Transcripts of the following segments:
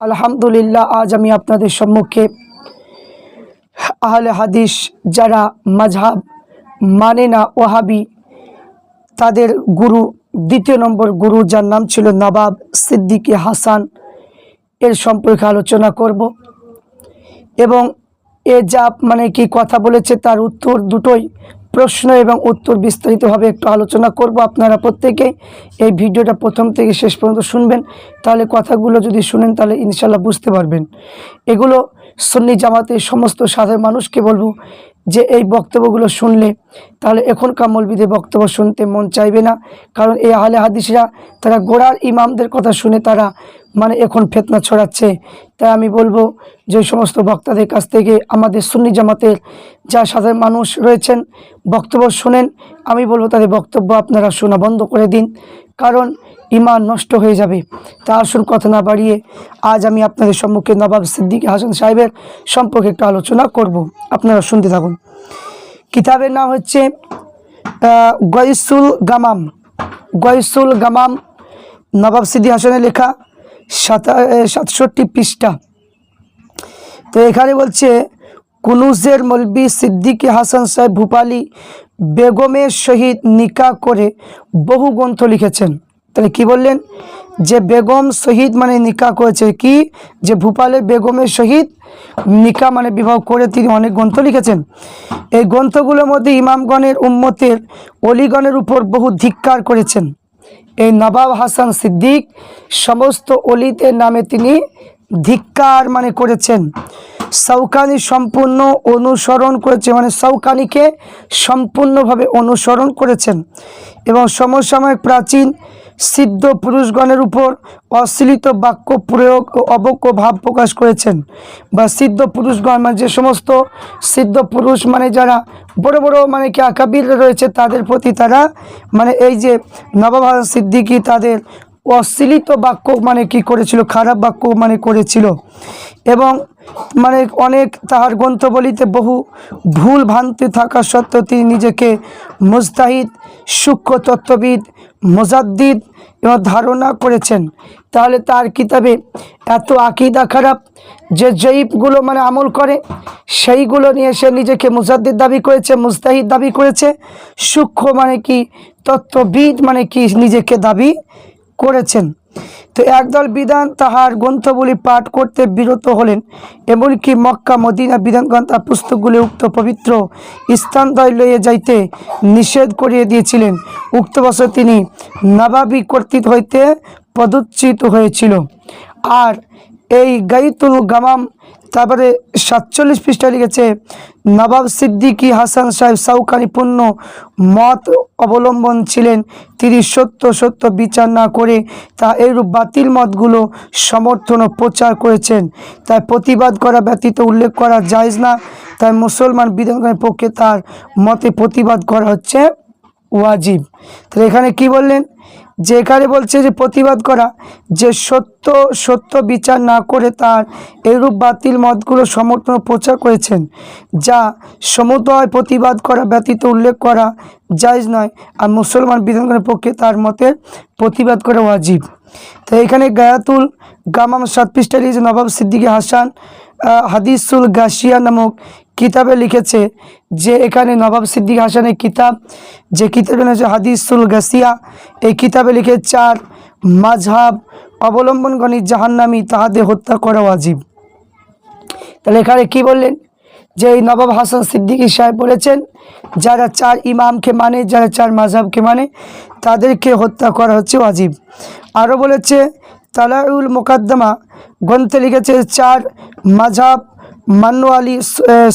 আলহামদুলিল্লাহ, আজ আমি আপনাদের সম্মুখে আহলে হাদিস যারা মাঝহাব মানে না ওহাবি তাদের গুরু, দ্বিতীয় নম্বর গুরু যার নাম ছিল নবাব সিদ্দিকী হাসান, এর সম্পর্কে আলোচনা করব। এবং এ যা মানে কি কথা বলেছে তার উত্তর দুটোই প্রশ্ন এবং উত্তর বিস্তারিতভাবে একটু আলোচনা করব। আপনারা প্রত্যেকে এই ভিডিওটা প্রথম থেকে শেষ পর্যন্ত শুনবেন। তাহলে কথাগুলো যদি শুনেন, তাহলে ইনশাল্লাহ বুঝতে পারবেন। এগুলো সুন্নি জামাতের সমস্ত সাধারণ মানুষকে বলব যে এই বক্তব্যগুলো শুনলে, তাহলে এখনকার মৌলবিদের বক্তব্য শুনতে মন চাইবে না। কারণ এই আহলে হাদিসরা, তারা গোড়ার ইমামদের কথা শুনে তারা মানে এখন ফেতনা ছড়াচ্ছে। তাই আমি বলব যে সমস্ত বক্তাদের কাছ থেকে আমাদের সুন্নি জামাতের যা সাধারণ মানুষ রয়েছেন, বক্তব্য শুনেন। আমি বলব তাদের বক্তব্য আপনারা শোনা বন্ধ করে দিন, কারণ ইমান নষ্ট হয়ে যাবে। তা আসুন কথা না বাড়িয়ে আজ আমি আপনাদের সম্মুখে নবাব সিদ্দিক হাসান সাহেবের সম্পর্কে একটু আলোচনা করব। আপনারা শুনতে থাকুন। কিতাবের নাম হচ্ছে গয়সুল গামাম। গয়সুল গামাম নবাব সিদ্দি হাসানের লেখা সাতা সাতষট্টি পৃষ্ঠা। তো এখানে বলছে, কুনুজের মলবি সিদ্দিকী হাসান সাহেব ভূপালি বেগমের সহিত নিকা করে বহু গ্রন্থ লিখেছেন। তাহলে কি বললেন? যে বেগম শহীদ মানে নিকা করেছে কি? যে ভূপালের বেগমের সহিত নিকা মানে বিবাহ করে তিনি অনেক গ্রন্থ লিখেছেন। এই গ্রন্থগুলোর মধ্যে ইমামগণের উম্মতের অলিগণের উপর বহু ধিক্কার করেছেন। এই নবাব হাসান সিদ্দিক সমস্ত অলিদের নামে তিনি ধিক্কার মানে করেছেন। সৌকানি সম্পূর্ণ অনুসরণ করেছে মানে সৌকানিকে সম্পূর্ণভাবে অনুসরণ করেছেন। এবং সমসাময়িক প্রাচীন সিদ্ধ পুরুষগণের উপর অশ্লীত বাক্য প্রয়োগ ও অবক্য ভাব প্রকাশ করেছেন বা সিদ্ধ পুরুষগণ মানে যে সমস্ত সিদ্ধ পুরুষ মানে যারা বড় বড় মানে কি আকাবির রয়েছে তাদের প্রতি তারা মানে এই যে হাসান সিদ্দিকী তাদের অশ্লীত বাক্য মানে কি করেছিল, খারাপ বাক্য মানে করেছিল এবং মানে অনেক তাহার গ্রন্থবলিতে বহু ভুল ভ্রান্তি থাকা সত্ত্বেও তিনি নিজেকে মুস্তাহিদ সূক্ষ্ম তত্ত্ববিদ মোজাদ্দিদ ধারণা করেছেন। তাহলে তার কিতাবে এত আকিদা খারাপ যে জয়ীবগুলো মানে আমল করে, সেইগুলো নিয়ে সে নিজেকে মুজাদ্দিদ দাবি করেছে মুস্তাহিদ দাবি করেছে। সূক্ষ্ম মানে কি, তত্ত্ববিদ মানে কি, নিজেকে দাবি করেছেন। তো একদল বিধান তাহার গ্রন্থগুলি পাঠ করতে বিরত হলেন, এমনকি মক্কা, মদিনা বিধানগণ তার পুস্তকগুলি উক্ত পবিত্র স্থানদ্বয় লইয়ে যাইতে নিষেধ করিয়ে দিয়েছিলেন। উক্ত বছর তিনি নবাবী কর্তৃক হইতে পদচ্যুত হয়েছিল। আর এই গাইতুল গামাম তারপরে সাতচল্লিশ পৃষ্ঠা লিখেছে, নবাব সিদ্দিকী হাসান সাহেব সাউকানি পূর্ণ মত অবলম্বন ছিলেন। তিনি সত্য সত্য বিচার না করে তা এইরূপ বাতিল মতগুলো সমর্থন ও প্রচার করেছেন। তাই প্রতিবাদ করা ব্যতীত উল্লেখ করা যায়জ না। তাই মুসলমান বিধানগণের পক্ষে তার মতে প্রতিবাদ করা হচ্ছে ওয়াজিব। তাহলে এখানে কি বললেন? যে এখানে বলছে যে প্রতিবাদ করা, যে সত্য সত্য বিচার না করে তার এরূপ বাতিল মতগুলো সমর্থন প্রচার করেছেন, যা সমুদয় প্রতিবাদ করা ব্যতীত উল্লেখ করা জায়জ নয় আর মুসলমান বিধানগণের পক্ষে তার মতের প্রতিবাদ করা ওয়াজিব। তো এখানে গায়াতুল গামাম সাত পৃষ্ঠা লিখেছে নবাব সিদ্দিকী হাসান হাদিসুল গাশিয়া নামক কিতাবে লিখেছে যে এখানে নবাব সিদ্দিক হাসানের কিতাব, যে কিতাবে হচ্ছে হাদিসুল গাসিয়া এই কিতাবে লিখে চার মাঝহাব অবলম্বনগণী জাহান্নামী তাহাদের হত্যা করা ওয়াজিব। তাহলে এখানে কি বললেন? যে এই নবাব হাসান সিদ্দিকী সাহেব বলেছেন, যারা চার ইমামকে মানে যারা চার মাঝহাবকে মানে তাদেরকে হত্যা করা হচ্ছে ওয়াজিব। আরও বলেছে, তালাউল মোকাদ্দমা গ্রন্থে লিখেছে চার মাঝহাব মান্নু আলী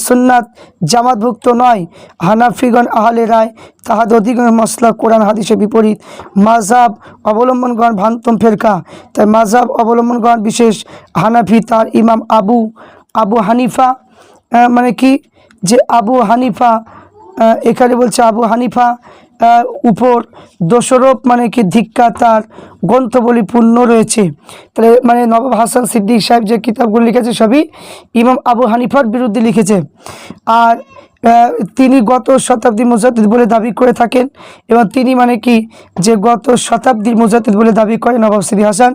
সুন্নাত জামাতভুক্ত নয়। হানাফিগণ আহলে রায়, তাহাদের অধিকাংশ মশলা কোরআন হাদিসের বিপরীত। মাঝহাব অবলম্বনগণ ভান্তম ফেরকা। তাই মাঝহাব অবলম্বনগণ বিশেষ হানাফি তার ইমাম আবু আবু হানিফা মানে কি? যে আবু হানিফা এখানে বলছে আবু হানিফা উপর দোষরোপ মানে কি ধিক্কা তার গ্রন্থবলি পূর্ণ রয়েছে। তাহলে মানে নবাব হাসান সিদ্দিক সাহেব যে কিতাবগুলো লিখেছে সবই ইমাম আবু হানিফার বিরুদ্ধে লিখেছে। আর তিনি গত শতাব্দী মুজাদ্দিদ বলে দাবি করে থাকেন এবং তিনি মানে কি যে গত শতাব্দীর মুজাদ্দিদ বলে দাবি করেন নবাব সিদি হাসান,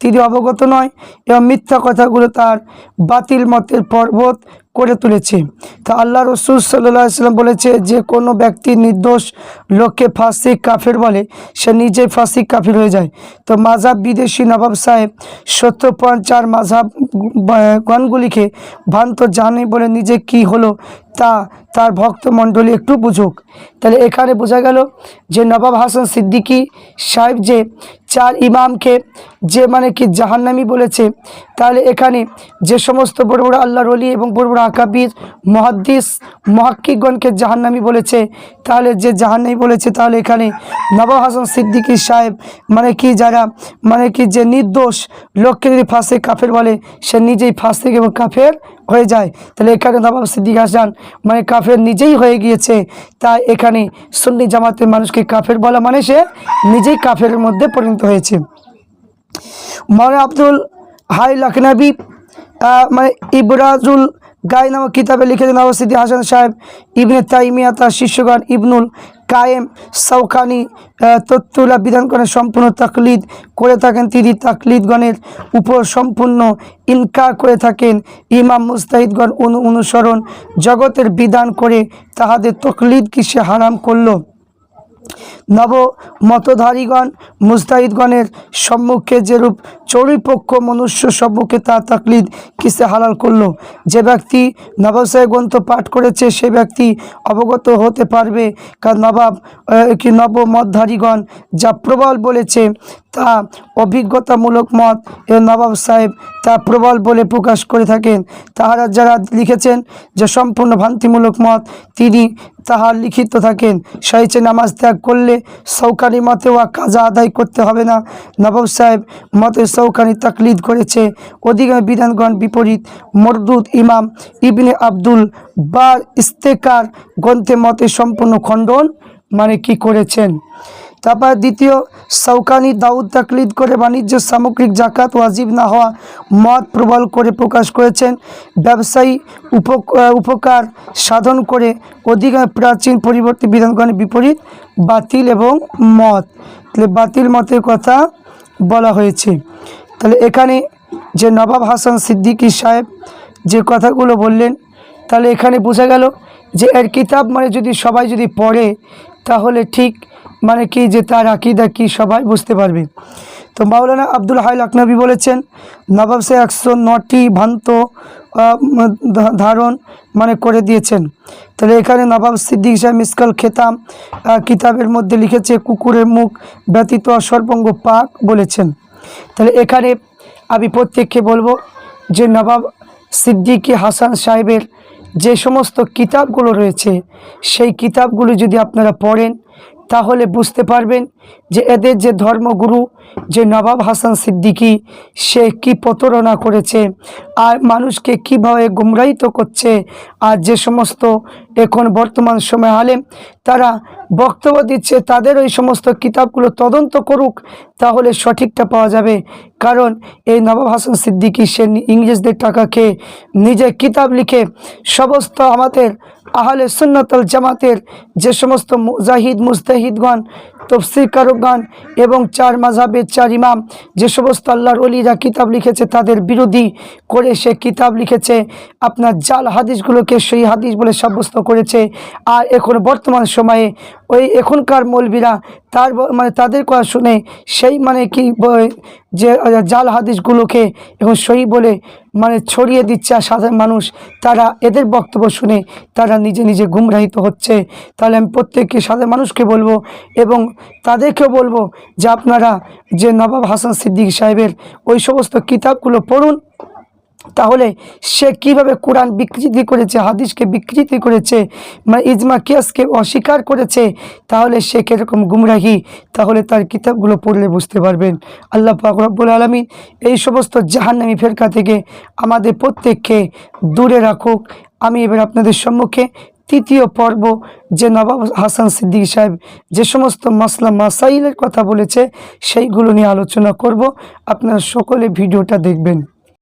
তিনি অবগত নয় এবং মিথ্যা কথাগুলো তার বাতিল মতের পর্বত করে তুলেছে। তা আল্লাহ রসুল সাল্লাহ সাল্লাম বলেছে যে কোনো ব্যক্তি নির্দোষ লোককে ফাঁসিক কাফের বলে, সে নিজেই ফাঁসিক কাফির হয়ে যায়। তো মাঝাব বিদেশি নবাব সাহেব সত্য পয়েন্ট চার মাঝাব গণগুলিকে ভ্রান্ত জানে বলে নিজে কি হলো তা তার ভক্তমণ্ডলী একটু বুঝুক। তাহলে এখানে বোঝা গেল যে নবাব হাসান সিদ্দিকী সাহেব যে চার ইমামকে যে মানে কি জাহান্নামি বলেছে, তাহলে এখানে যে সমস্ত বড় বড় আল্লাহর অলি এবং বড় বড় আকাবির, মহাদ্দিস মহাক্কিগণকে জাহান্নামি বলেছে, তাহলে যে জাহান্নামি বলেছে, তাহলে এখানে নবাব হাসান সিদ্দিকী সাহেব মানে কি যারা মানে কি যে নির্দোষ, লোককে যদি ফাঁসে কাফের বলে, সে নিজেই ফাঁসে এবং কাফের হয়ে যায়। তাহলে এখানে নবাব সিদ্দিক হাসান মানে কাফের নিজেই হয়ে গিয়েছে। তাই এখানে সুন্নি জামাতের মানুষকে কাফের বলা মানে সে নিজেই কাফের মধ্যে পরিণত হয়েছে। মৌলানা আব্দুল হাই লখনবী মানে ইবরাজুল গাই নামক কিতাবে লিখেছেন নবসিদ্দি হাসান সাহেব। ইবনে তাইমিয়া তার শিষ্যগণ ইবনুল কায়েম সৌখানি তত্তুলা বিধানগণের সম্পূর্ণ তাকলিদ করে থাকেন। তিনি তাকলিদগণের উপর সম্পূর্ণ ইনকার করে থাকেন। ইমাম মুস্তাহিদগণ অনু অনুসরণ জগতের বিধান করে তাহাদের তকলিদ কিসে হারাম করল? নব মতধারীগণ মুস্তাহিদগণের সম্মুখে যেরূপ চরিপক্ষ মনুষ্য সম্মুখে তা তাকলিদ কিসে হালাল করল? যে ব্যক্তি নবাবসায় গ্রন্থ পাঠ করেছে, সে ব্যক্তি অবগত হতে পারবে। কারণ নবাব কি নব মতধারীগণ যা প্রবল বলেছে, তা অভিজ্ঞতামূলক মত এবং নবাব সাহেব তা প্রবল বলে প্রকাশ করে থাকেন। তাহারা যারা লিখেছেন, যে সম্পূর্ণ ভ্রান্তিমূলক মত, তিনি তাহার লিখিত থাকেন। সহিচে নামাজ ত্যাগ করলে সৌকানি মতে ওয়া কাজা আদায় করতে হবে না। নবাব সাহেব মতে সৌকানি তাকলিদ করেছে। অধিকাংশ বিধানগণ বিপরীত। মরদুদ ইমাম ইবনে আব্দুল বা ইস্তেকার গ্রন্থে মতে সম্পূর্ণ খণ্ডন মানে কি করেছেন? তারপর দ্বিতীয় সৌকানি দাউদ তাকলিদ করে বাণিজ্য সামগ্রিক জাকাত ওয়াজিব না হওয়া মত প্রবল করে প্রকাশ করেছেন। ব্যবসায়ী উপ- উপকার সাধন করে অধিক প্রাচীন পরিবর্তী বিধানগণের বিপরীত বাতিল এবং মত। তাহলে বাতিল মতের কথা বলা হয়েছে। তাহলে এখানে যে নবাব হাসান সিদ্দিকী সাহেব যে কথাগুলো বললেন, তাহলে এখানে বোঝা গেল যে এর কিতাব মানে যদি সবাই যদি পড়ে, তাহলে ঠিক মানে কি যে তার আকিদা কি সবাই বুঝতে পারবে। তো মাওলানা আব্দুল হাই লখনবী বলেছেন, নবাব সে একশো নটি ভ্রান্ত ধারণ মানে করে দিয়েছেন। তাহলে এখানে নবাব সিদ্দিক সাহেব মিসকাল খেতাম কিতাবের মধ্যে লিখেছে, কুকুরের মুখ ব্যতীত সর্বঙ্গ পাক বলেছেন। তাহলে এখানে আমি প্রত্যেককে বলব যে নবাব সিদ্দিকী হাসান সাহেবের যে সমস্ত কিতাবগুলো রয়েছে, সেই কিতাবগুলো যদি আপনারা পড়েন তাহলে বুঝতে পারবেন যে এদের যে ধর্মগুরু, যে নবাব হাসান সিদ্দিকী, সে কি প্রতারণা করেছে, আর মানুষকে কীভাবে গুমরাহিত করছে, আর যে সমস্ত এখন বর্তমান সময় আলেম, তারা বক্তব্য দিচ্ছে, তাদের ওই সমস্ত কিতাবগুলো তদন্ত করুক, তাহলে সঠিকটা পাওয়া যাবে। কারণ এই নবাব হাসান সিদ্দিকী, সে ইংরেজদের টাকা খেয়ে নিজে কিতাব লিখে সমস্ত আমাদের আহলে সুন্নতল জামাতের যে সমস্ত মুজাহিদ মুস্তাহিদগণ তফসির কারকগণ এবং চার মাঝাবের চার ইমাম, যে সমস্ত আল্লাহর অলিরা কিতাব লিখেছে তাদের বিরোধী করে সে কিতাব লিখেছে, আপনার জাল হাদিসগুলোকে সেই হাদিস বলে সাব্যস্ত করেছে। আর এখন বর্তমান সময়ে ওই এখনকার মৌলবীরা তার মানে তাদের কথা শুনে সেই মানে কি যে জাল হাদিসগুলোকে এবং সহি বলে মানে ছড়িয়ে দিচ্ছে আর সাধারণ মানুষ, তারা এদের বক্তব্য শুনে তারা নিজে নিজে গুমরাহিত হচ্ছে। তাহলে আমি প্রত্যেককে সাধারণ মানুষকে বলব এবং তাদেরকেও বলব যে আপনারা যে নবাব হাসান সিদ্দিক সাহেবের ওই সমস্ত কিতাবগুলো পড়ুন তাহলে সে কীভাবে কোরআন বিকৃতি করেছে, হাদিসকে বিকৃতি করেছে মানে ইজমা কিয়াসকে অস্বীকার করেছে, তাহলে সে কীরকম গুমরাহি? তাহলে তার কিতাবগুলো পড়লে বুঝতে পারবেন। আল্লাহ পাক রব্বুল আলমিন এই সমস্ত জাহান্নামী ফেরকা থেকে আমাদের প্রত্যেককে দূরে রাখুক। আমি এবার আপনাদের সম্মুখে তৃতীয় পর্ব, যে নবাব হাসান সিদ্দিক সাহেব যে সমস্ত মাসলা মাসাইলের কথা বলেছে, সেইগুলো নিয়ে আলোচনা করব। আপনারা সকলে ভিডিওটা দেখবেন।